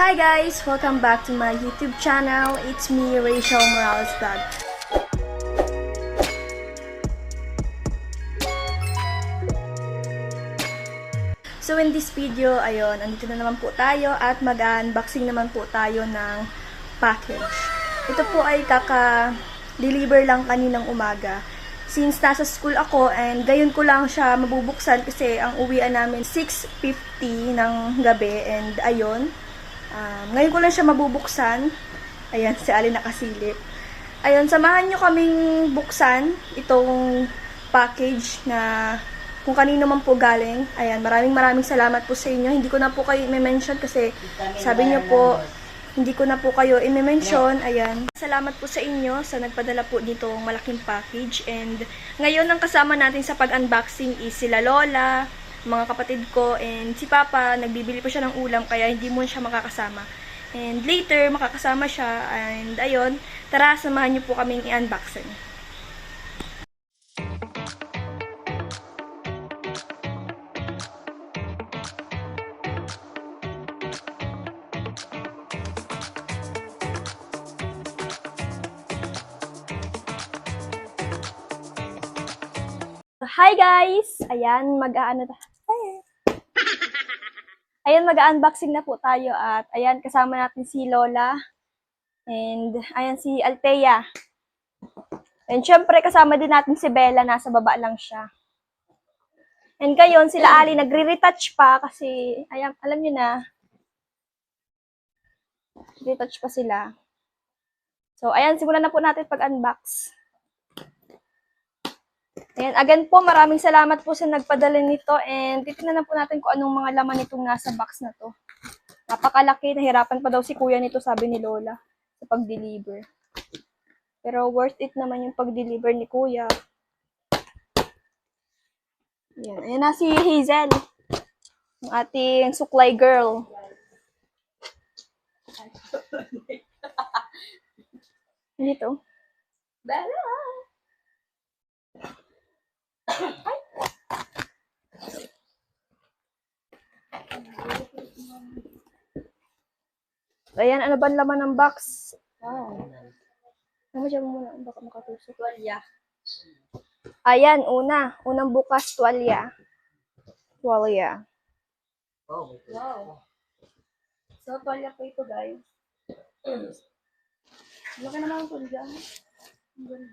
Hi guys! Welcome back to my YouTube channel. It's me, Rachel Morales Vlog. So in this video, ayun, andito na naman po tayo at mag-unboxing naman po tayo ng package. Ito po ay kaka-deliver lang kaninang umaga. Since nasa school ako and gayon ko lang siya mabubuksan kasi ang uwian namin 6.50 ng gabi and ayun, um, ngayon ko lang siya mabubuksan. Ayan, si Ali nakasilip. Ayun, samahan nyo kaming buksan itong package na kung kanino man po galing. Ayan, maraming maraming salamat po sa inyo. Hindi ko na po kayo i-mention kasi sabi niyo po, hindi ko na po kayo i-mention. Ayan. Salamat po sa inyo sa nagpadala po nitong malaking package. And ngayon ang kasama natin sa pag-unboxing is sila Lola, mga kapatid ko, and si Papa, nagbibili po siya ng ulam kaya hindi mo siya makakasama. And later, makakasama siya. And ayun, tara, samahan niyo po kaming i-unboxing. Hi guys! Ayan, mag-aano. Ayan, mag-unboxing na po tayo at ayan, kasama natin si Lola and ayan si Althea. And syempre, kasama din natin si Bella, nasa baba lang siya. And ngayon, sila Ali, nagre-retouch pa kasi, ayan, alam nyo na, retouch pa sila. So, ayan, simulan na po natin pag-unbox. Ayan, again po, maraming salamat po sa nagpadala nito and titignan na po natin kung anong mga laman nitong nasa box na to. Napakalaki, nahirapan pa daw si kuya nito, sabi ni Lola, sa pag-deliver. Pero worth it naman yung pag-deliver ni kuya. Ayan, ayan na si Hazel, ang ating suklay girl. Dito. Bella! Ayan, ano ba ang laman ng box? Wow. Ano mo muna, baka makatusok. Tuwalya. Ayan, una. Unang bukas, tuwalya. Tuwalya. Wow. So, tuwalya po ito, guys. Laki naman ang tuwalya.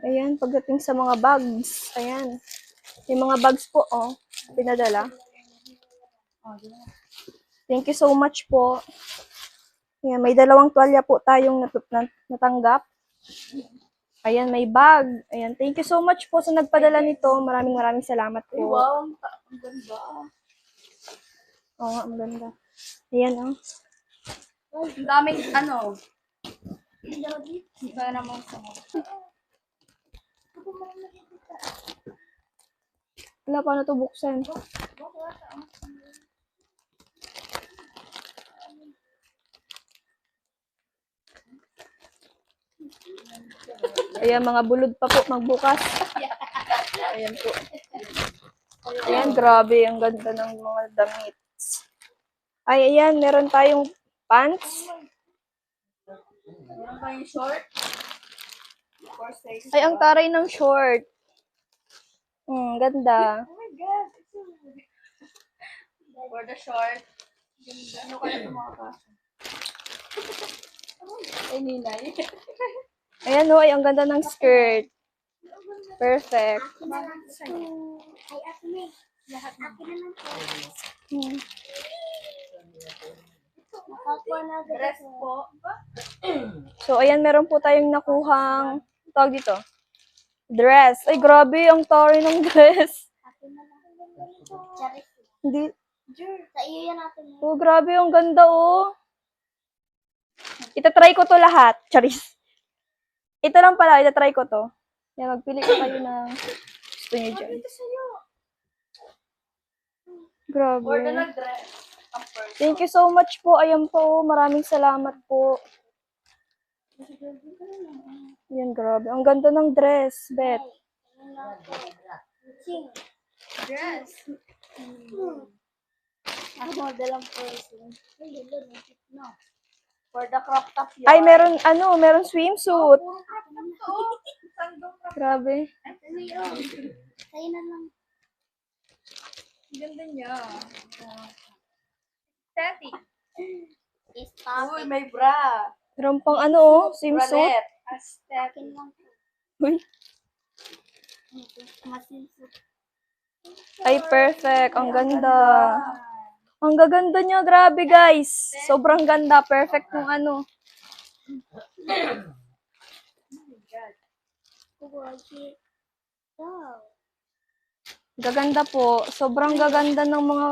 Ayan, pagdating sa mga bags. Ayan. May mga bags po, oh. Pinadala. Thank you so much po. Ayan, may dalawang tuwalya po tayong nat- nat- natanggap. Ayan, may bag. Ayan, thank you so much po sa nagpadala nito. Maraming maraming salamat po. wow. Ang ganda. Oo nga, ang ganda. Ayan, oh. Ang daming, ano. Iba naman sa mga. Wala, paano to buksan? Ayan, mga bulod pa po magbukas. Ayan po. Ayan, grabe. Ang ganda ng mga damit. Ay, ayan, meron tayong pants. Meron kayong short. Ay, ang taray ng short. Hmm, ganda. Oh my God. For the short. Ganda. Ano kaya ito mga kaso? Ay, ninay. Ayan, oh, ay, ang ganda ng skirt. Perfect. Ay, ako na Lahat na. Hmm. Dress po. So, ayan, meron po tayong nakuhang, tawag dito, dress. Ay, grabe, ang tari ng dress. Charis. Hindi. Sa iyo yan natin. oh, grabe, ang ganda, oh. Itatry ko to lahat. Charis. Ito lang pala, itatry ko to. Yan, magpili ko kayo ng gusto nyo dyan. Grabe. Thank you so much po. Ayan po, maraming salamat po. Yan, grabe. Ang ganda ng dress, Bet. Dress. Ako, dalang person. Ay, lalo, no. For the crop top yun. Ay, meron, ano, meron swimsuit. Grabe. Sa'yo na lang. Ganda niya. Stop Uy, may bra. Meron pang ano, oh, swimsuit. Aesthetic. Akin lang. Uy. Ay, perfect. Ang ganda. Ang gaganda niya, grabe guys. Sobrang ganda. Perfect ng ano. Gaganda po. Sobrang gaganda ng mga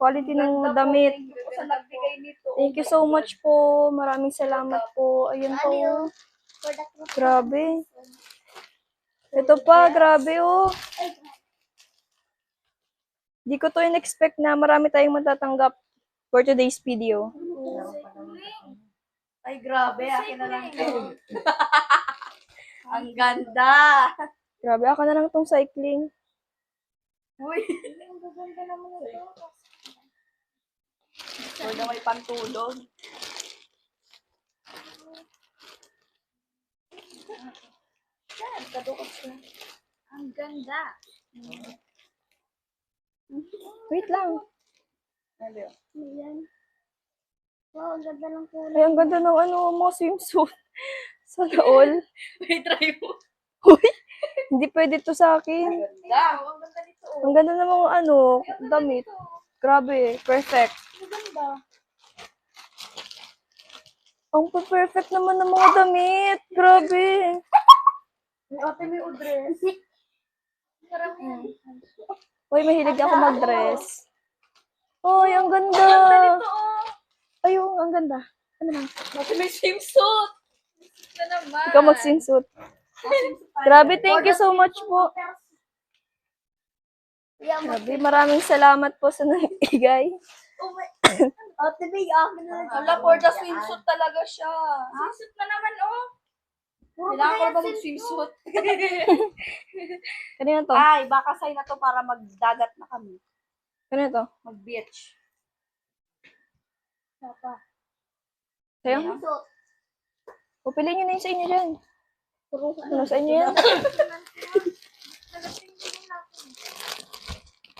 quality ng damit. Thank you po sa nagbigay nito. Thank you so much po. Maraming salamat po. Ayun po. Grabe. Ito pa, grabe oh. Di ko to in-expect na marami tayong matatanggap for today's video. Ay, grabe. Akin na lang to. Ang ganda. Grabe, ako na lang tong cycling. Uy. Ang gaganda naman ito. Huwag na may pantulog. Yan, kadukot siya. Ang ganda. Wait lang. Ano? Ayan. Wow, ang ganda ng kulay. Ay, ang ganda ng ano, mga swimsuit. Sana all. May try mo. Uy, hindi pwede to sa akin. Ganda. Ang ganda nito. Ang ganda ng mga ano, damit. Grabe, perfect. Ang ganda. Ang perfect naman ng mga damit. Grabe. May ate may udres. Marami yan. Uy, mahilig ako mag-dress. Uy, ang ganda. Ito, oh. Ayun, ang ganda. Ano lang? Ate may swimsuit. Ito naman. Ikaw mag-swimsuit. Grabe, thank you so much po. Yeah, Grabe, maraming salamat po sa nagbigay. Oh my. Ate May, akin na lang. Ala, for the swimsuit talaga siya. Swimsuit na naman, oh. Kailangan ko ba mag-swimsuit? Kanina to? Ay, baka sign na to para magdagat na kami. Kanina to? Mag-beach. Papa. Sa'yo? So, Pupiliin nyo na yun sa inyo dyan. puro Ano sa inyo yan?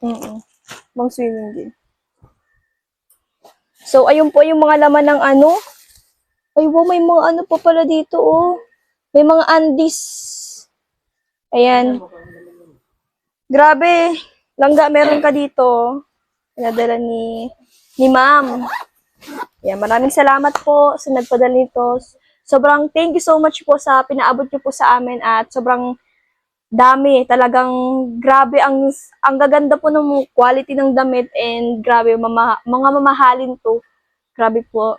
Mm Pang swimming din. So, ayun po yung mga laman ng ano. Ay, wow, may mga ano pa pala dito, oh. May mga andis. Ayan. Grabe. Langga, meron ka dito. Pinadala ni, ni ma'am. Ayan, maraming salamat po sa nagpadala nito. Sobrang thank you so much po sa pinaabot niyo po sa amin at sobrang dami. Talagang grabe ang ang gaganda po ng quality ng damit and grabe mama, mga mamahalin to. Grabe po.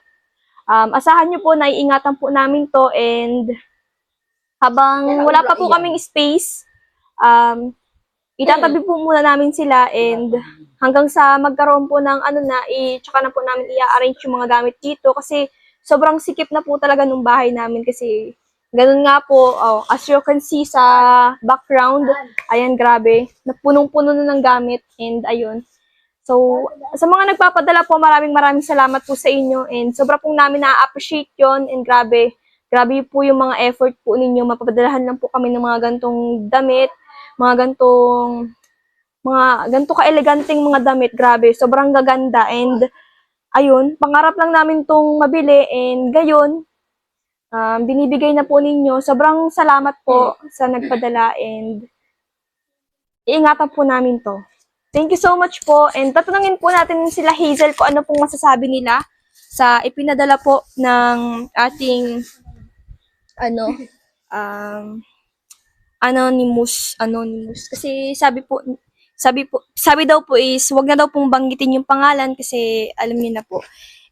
Um, asahan niyo po na iingatan po namin to and habang wala pa po kaming space, um, itatabi po muna namin sila and hanggang sa magkaroon po ng ano na, i tsaka na po namin i-arrange yung mga gamit dito kasi sobrang sikip na po talaga nung bahay namin kasi ganun nga po, oh, as you can see sa background, ayan grabe, napunong-puno na ng gamit and ayun. So, sa mga nagpapadala po, maraming maraming salamat po sa inyo and sobra pong namin na-appreciate yon and grabe, grabe po yung mga effort po ninyo. Mapapadalahan lang po kami ng mga gantong damit, mga gantong mga ganito ka-eleganteng mga damit, grabe, sobrang gaganda and ayun, pangarap lang namin tong mabili and gayon, um, binibigay na po ninyo. Sobrang salamat po sa nagpadala and iingatan po namin to. Thank you so much po and tatanungin po natin sila Hazel kung ano pong masasabi nila sa ipinadala po ng ating ano um anonymous anonymous kasi sabi po sabi po sabi daw po is wag na daw pong banggitin yung pangalan kasi alam niyo na po.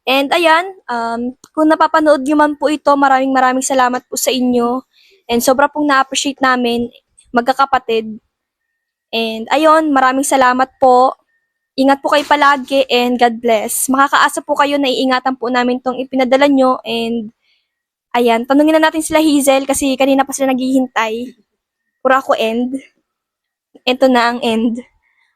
And ayan, um, kung napapanood nyo man po ito, maraming maraming salamat po sa inyo. And sobra pong na-appreciate namin, magkakapatid. And ayun, maraming salamat po. Ingat po kayo palagi and God bless. Makakaasa po kayo na iingatan po namin tong ipinadala nyo. And ayan, tanungin na natin sila Hazel kasi kanina pa sila naghihintay. Pura ako end. Ito na ang end.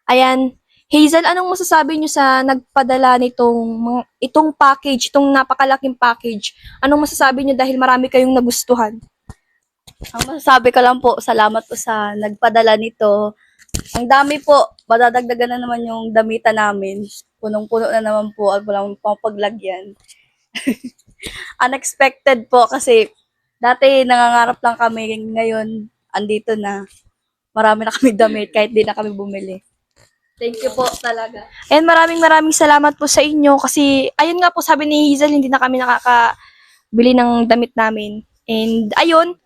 Ayan, Hazel, anong masasabi niyo sa nagpadala nitong itong package, itong napakalaking package? Anong masasabi niyo dahil marami kayong nagustuhan? Ang masasabi ko lang po, salamat po sa nagpadala nito. Ang dami po, madadagdagan na naman yung damitan namin. Punong-puno na naman po at walang paglagyan. Unexpected po kasi dati nangangarap lang kami, ngayon andito na. Marami na kami damit kahit di na kami bumili. Thank you po talaga. And maraming maraming salamat po sa inyo kasi ayun nga po sabi ni Hazel, hindi na kami nakakabili ng damit namin. And ayun,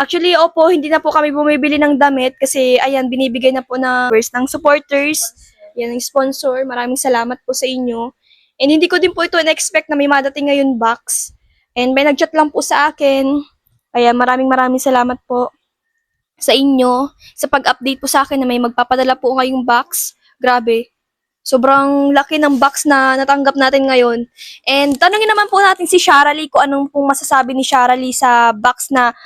actually opo, hindi na po kami bumibili ng damit kasi ayan, binibigay na po ng first ng supporters, yan ang sponsor. Maraming salamat po sa inyo. And hindi ko din po ito na-expect na may madating ngayon box. And may nag-chat lang po sa akin. Kaya maraming maraming salamat po sa inyo sa pag-update po sa akin na may magpapadala po ngayong box. Grabe. Sobrang laki ng box na natanggap natin ngayon. And tanungin naman po natin si Sharalee kung anong pong masasabi ni Sharalee sa box na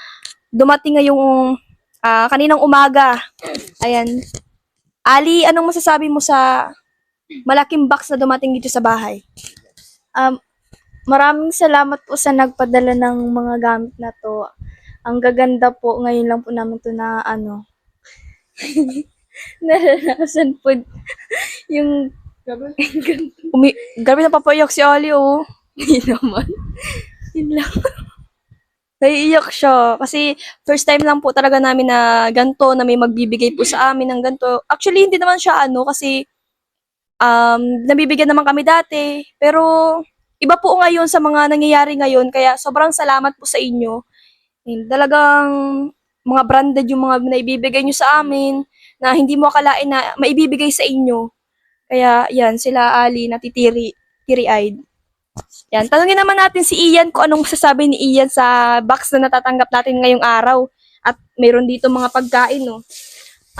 dumating ngayong ah, kaninang umaga. Ayan. Ali, anong masasabi mo sa malaking box na dumating dito sa bahay? Um, maraming salamat po sa nagpadala ng mga gamit na to. Ang gaganda po, ngayon lang po namin to na ano, naranasan po yung Umi- Grabe na papayak si Ali, oh. hindi naman. Yun lang. Naiiyak siya. Kasi first time lang po talaga namin na ganto na may magbibigay po sa amin ng ganto. Actually, hindi naman siya ano kasi um, nabibigyan naman kami dati. Pero iba po ngayon sa mga nangyayari ngayon. Kaya sobrang salamat po sa inyo. And talagang mga branded yung mga naibibigay nyo sa amin na hindi mo akalain na maibibigay sa inyo. Kaya yan, sila Ali natitiri, teary-eyed. Yan, tanungin naman natin si Ian kung anong masasabi ni Ian sa box na natatanggap natin ngayong araw. At mayroon dito mga pagkain, no.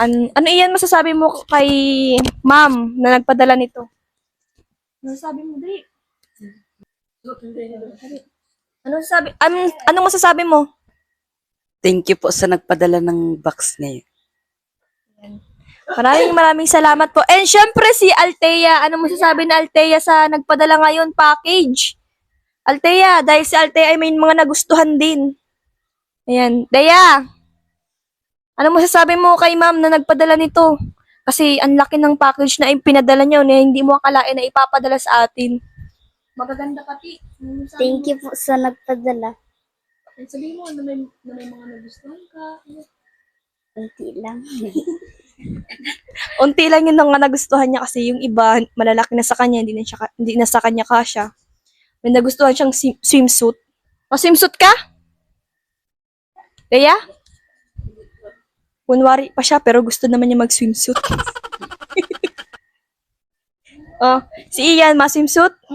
An ano Ian masasabi mo kay ma'am na nagpadala nito? Ano sabi mo, Dri? Ano sabi? An anong masasabi mo? Thank you po sa nagpadala ng box ngayon. Maraming maraming salamat po. And syempre si Altea, ano masasabi ni Altea sa nagpadala ngayon package? Altea, dahil si Altea ay may mga nagustuhan din. Ayan. Dea, ano masasabi mo kay ma'am na nagpadala nito? Kasi ang laki ng package na pinadala niyo na hindi mo akalain na ipapadala sa atin. Magaganda pati. Thank you po sa nagpadala. Sabihin mo na may, na may mga nagustuhan ka. Unti lang. Unti lang yun ang nagustuhan niya kasi yung iba malalaki na sa kanya, hindi na, siya, hindi na sa kanya kasya. May nagustuhan siyang sim- swimsuit. O, swimsuit ka? Kaya? Kunwari pa siya, pero gusto naman niya mag-swimsuit. oh, si Ian, ma-swimsuit?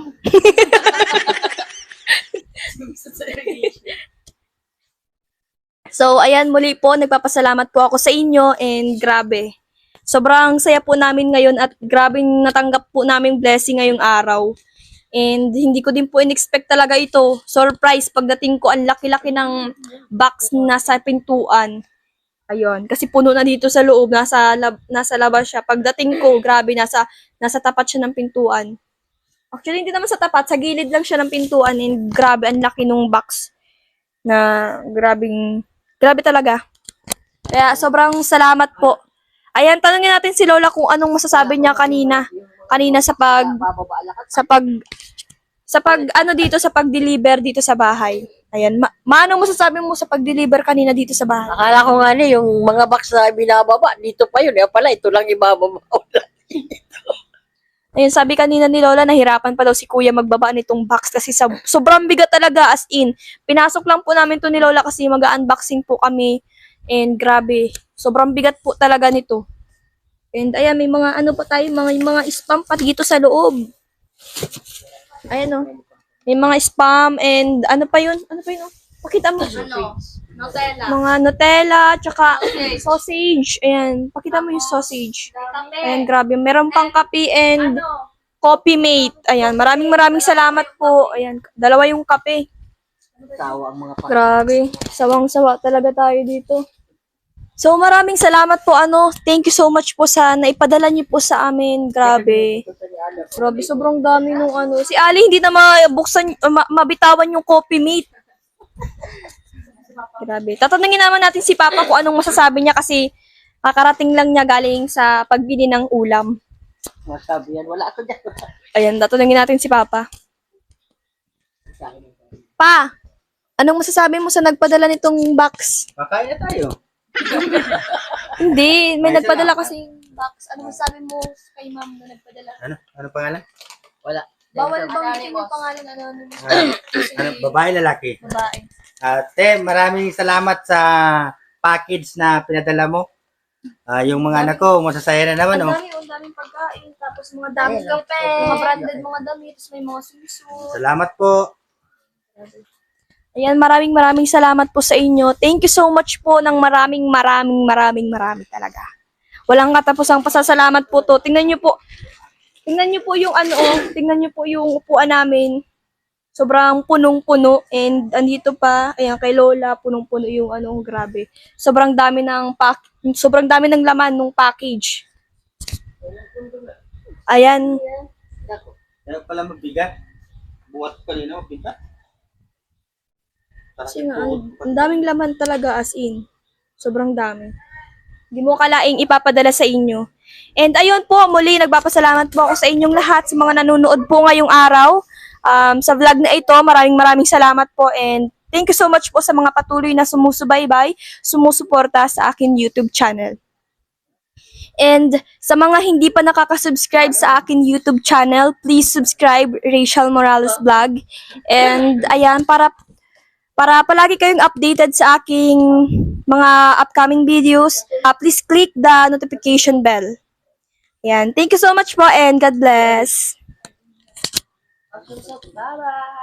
So, ayan, muli po, nagpapasalamat po ako sa inyo and grabe. Sobrang saya po namin ngayon at grabing natanggap po namin blessing ngayong araw. And hindi ko din po in-expect talaga ito. Surprise, pagdating ko, ang laki-laki ng box na nasa pintuan. Ayun, kasi puno na dito sa loob, nasa, lab, nasa labas siya. Pagdating ko, grabe, nasa, nasa tapat siya ng pintuan. Actually, hindi naman sa tapat, sa gilid lang siya ng pintuan and grabe, ang laki nung box na grabing, grabe talaga. Kaya sobrang salamat po. Ayan, tanungin natin si Lola kung anong masasabi niya kanina. Kanina sa pag sa pag sa pag ano dito sa pag-deliver dito sa bahay. Ayan, ma, maano masasabi mo sa pag-deliver kanina dito sa bahay? Akala ko nga ni, yung mga box na binababa, dito pa yun. Kaya pala, ito lang ibababa. Ayun, sabi kanina ni Lola, nahirapan pa daw si Kuya magbaba nitong box kasi sa, sobrang bigat talaga as in. Pinasok lang po namin to ni Lola kasi mag-unboxing po kami. And grabe, sobrang bigat po talaga nito. And ayan, may mga ano pa tayo, mga, mga spam pa dito sa loob. Ayan o. May mga spam and ano pa yun? Ano pa yun? oh? Pakita mo. Ano? Nutella. Mga Nutella, tsaka sausage. Ayan, pakita mo yung sausage. Ayan, grabe. Meron pang kape and coffee mate. Ayan, maraming maraming salamat po. Ayan, dalawa yung kape. Tawa ang mga pa. Grabe, sawang-sawa talaga tayo dito. So, maraming salamat po. Ano, thank you so much po sa naipadala niyo po sa amin. Grabe. Grabe, sobrang dami nung ano. Si Ali hindi na mabuksan, ma- mabitawan yung coffee mate. Grabe. Tatanungin naman natin si Papa kung anong masasabi niya kasi kakarating lang niya galing sa pagbili ng ulam. Masabi yan, wala ako dyan. Ayan, tatanungin natin si Papa. Pa, anong masasabi mo sa nagpadala nitong box? Kakain na tayo. Hindi, may Ay, nagpadala salamat. kasi box. Ano masasabi mo kay ma'am na nagpadala? Ano? Ano pangalan? Wala. Bawal banggitin yung pangalan ano, ano, Ano, ano babae, lalaki? babae. Ate, maraming salamat sa package na pinadala mo. Ah, yung mga anak ko, masasaya na naman, Ang oh. dami, ang daming pagkain, tapos mga damit kape, mga branded mga damit, tapos may mga swimsuit. Salamat po. Ayan, maraming maraming salamat po sa inyo. Thank you so much po ng maraming maraming maraming maraming talaga. Walang katapusang pasasalamat po to. Tingnan niyo po. Tingnan niyo po yung ano, tingnan niyo po yung upuan namin. Sobrang punong-puno and andito pa, ayan kay Lola, punong-puno yung ano, grabe. Sobrang dami ng pack, sobrang dami ng laman ng package. Ayan, Kaya pala mabigat. Buhat ko kanina, mabigat. Kasi nga, ang daming laman talaga as in. Sobrang dami. Hindi mo kalaing ipapadala sa inyo. And ayun po, muli nagpapasalamat po ako sa inyong lahat, sa mga nanonood po ngayong araw. Um, sa vlog na ito, maraming maraming salamat po and thank you so much po sa mga patuloy na sumusubaybay, sumusuporta sa akin YouTube channel. And sa mga hindi pa nakaka-subscribe sa akin YouTube channel, please subscribe Rachel Morales Vlog. And ayan, para para palagi kayong updated sa aking mga upcoming videos, uh, please click the notification bell. Yan. Thank you so much po and God bless. Bye-bye.